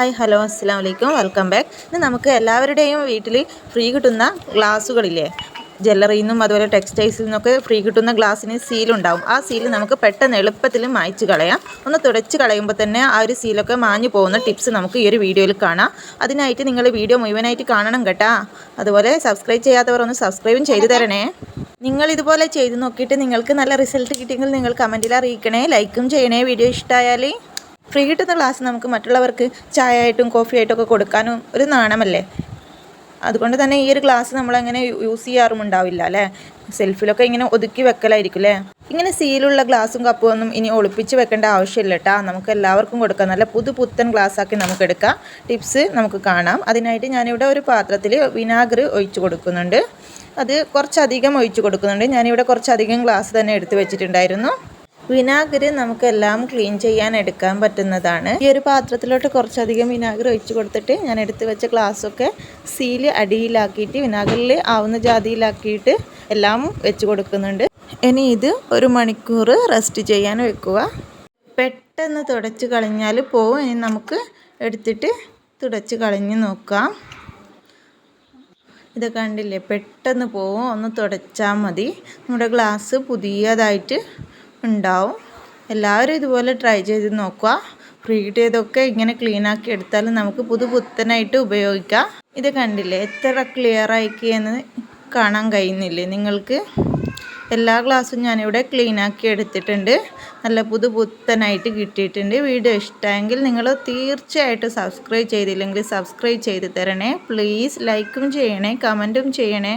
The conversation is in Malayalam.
ഹായ് ഹലോ അസ്സാം വലൈക്കും വെൽക്കം ബാക്ക് ഇന്ന് നമുക്ക് എല്ലാവരുടെയും വീട്ടിൽ ഫ്രീ കിട്ടുന്ന ഗ്ലാസ്സുകളില്ലേ ജ്വല്ലറിയിൽ നിന്നും അതുപോലെ ടെക്സ്റ്റൈൽസിൽ നിന്നൊക്കെ ഫ്രീ കിട്ടുന്ന ഗ്ലാസ്സിന് സീലുണ്ടാവും ആ സീൽ നമുക്ക് പെട്ടെന്ന് എളുപ്പത്തിൽ മായ്ച്ച് കളയാം. ഒന്ന് തുടച്ച് കളയുമ്പോൾ തന്നെ ആ ഒരു സീലൊക്കെ മാഞ്ഞു പോകുന്ന ടിപ്സ് നമുക്ക് ഈ ഒരു വീഡിയോയിൽ കാണാം. അതിനായിട്ട് നിങ്ങൾ വീഡിയോ മുഴുവനായിട്ട് കാണണം കേട്ടാ. അതുപോലെ സബ്സ്ക്രൈബ് ചെയ്യാത്തവർ ഒന്ന് സബ്സ്ക്രൈബും ചെയ്തു തരണേ. നിങ്ങൾ ഇതുപോലെ ചെയ്ത് നോക്കിയിട്ട് നിങ്ങൾക്ക് നല്ല റിസൾട്ട് കിട്ടിയെങ്കിൽ നിങ്ങൾ കമന്റിൽ അറിയിക്കണേ ലൈക്കും ചെയ്യണേ. വീഡിയോ ഇഷ്ടമായാൽ ഫ്രീ കിട്ടുന്ന ഗ്ലാസ് നമുക്ക് മറ്റുള്ളവർക്ക് ചായ ആയിട്ടും കോഫി ആയിട്ടും ഒക്കെ കൊടുക്കാനും ഒരു നാണമല്ലേ? അതുകൊണ്ട് തന്നെ ഈ ഒരു ഗ്ലാസ് നമ്മളങ്ങനെ യൂസ് ചെയ്യാറും ഉണ്ടാവില്ല അല്ലേ? സെൽഫിലൊക്കെ ഇങ്ങനെ ഒതുക്കി വെക്കലായിരിക്കും അല്ലേ? ഇങ്ങനെ സീലുള്ള ഗ്ലാസും കപ്പും ഒന്നും ഇനി ഒളിപ്പിച്ച് വെക്കേണ്ട ആവശ്യമില്ല കേട്ടോ നമുക്ക് എല്ലാവർക്കും കൊടുക്കാം. നല്ല പുതു പുത്തൻ ഗ്ലാസ് ആക്കി നമുക്ക് എടുക്കാം. ടിപ്സ് നമുക്ക് കാണാം. അതിനായിട്ട് ഞാനിവിടെ ഒരു പാത്രത്തിൽ വിനാഗിരി ഒഴിച്ച് കൊടുക്കുന്നുണ്ട്. അത് കുറച്ചധികം ഒഴിച്ച് കൊടുക്കുന്നുണ്ട്. ഞാനിവിടെ കുറച്ചധികം ഗ്ലാസ് തന്നെ എടുത്ത് വെച്ചിട്ടുണ്ടായിരുന്നു. വിനാഗിരി നമുക്കെല്ലാം ക്ലീൻ ചെയ്യാൻ എടുക്കാൻ പറ്റുന്നതാണ്. ഈ ഒരു പാത്രത്തിലോട്ട് കുറച്ചധികം വിനാഗിരി ഒഴിച്ചു കൊടുത്തിട്ട് ഞാൻ എടുത്തു വെച്ച ഗ്ലാസ്സൊക്കെ സീൽ അടിയിലാക്കിയിട്ട് വിനാഗിരിൽ ആവുന്ന ജാതിയിലാക്കിയിട്ട് എല്ലാം വെച്ച് കൊടുക്കുന്നുണ്ട്. ഇനി ഇത് ഒരു മണിക്കൂർ റെസ്റ്റ് ചെയ്യാൻ വെക്കുക. പെട്ടെന്ന് തുടച്ച് കളഞ്ഞാൽ പോവും. ഇനി നമുക്ക് എടുത്തിട്ട് തുടച്ച് കളഞ്ഞ് നോക്കാം. ഇത് കണ്ടില്ലേ? പെട്ടെന്ന് പോവും. ഒന്ന് തുടച്ചാൽ മതി. നമ്മുടെ ഗ്ലാസ് പുതിയതായിട്ട് ഉണ്ടാവും. എല്ലാവരും ഇതുപോലെ ട്രൈ ചെയ്ത് നോക്കുക. ഫ്രീ ചെയ്തൊക്കെ ഇങ്ങനെ ക്ലീൻ ആക്കി എടുത്താൽ നമുക്ക് പുതു പുത്തനായിട്ട് ഉപയോഗിക്കാം. ഇത് കണ്ടില്ലേ? എത്ര ക്ലിയർ ആയിക്കെന്ന് കാണാൻ കഴിയുന്നില്ലേ നിങ്ങൾക്ക്? എല്ലാ ഗ്ലാസ്സും ഞാനിവിടെ ക്ലീൻ ആക്കി എടുത്തിട്ടുണ്ട്. നല്ല പുതു പുത്തനായിട്ട് കിട്ടിയിട്ടുണ്ട്. വീഡിയോ ഇഷ്ടമെങ്കിൽ നിങ്ങൾ തീർച്ചയായിട്ടും സബ്സ്ക്രൈബ് ചെയ്തില്ലെങ്കിൽ സബ്സ്ക്രൈബ് ചെയ്ത് തരണേ. പ്ലീസ് ലൈക്കും ചെയ്യണേ കമന്റും ചെയ്യണേ.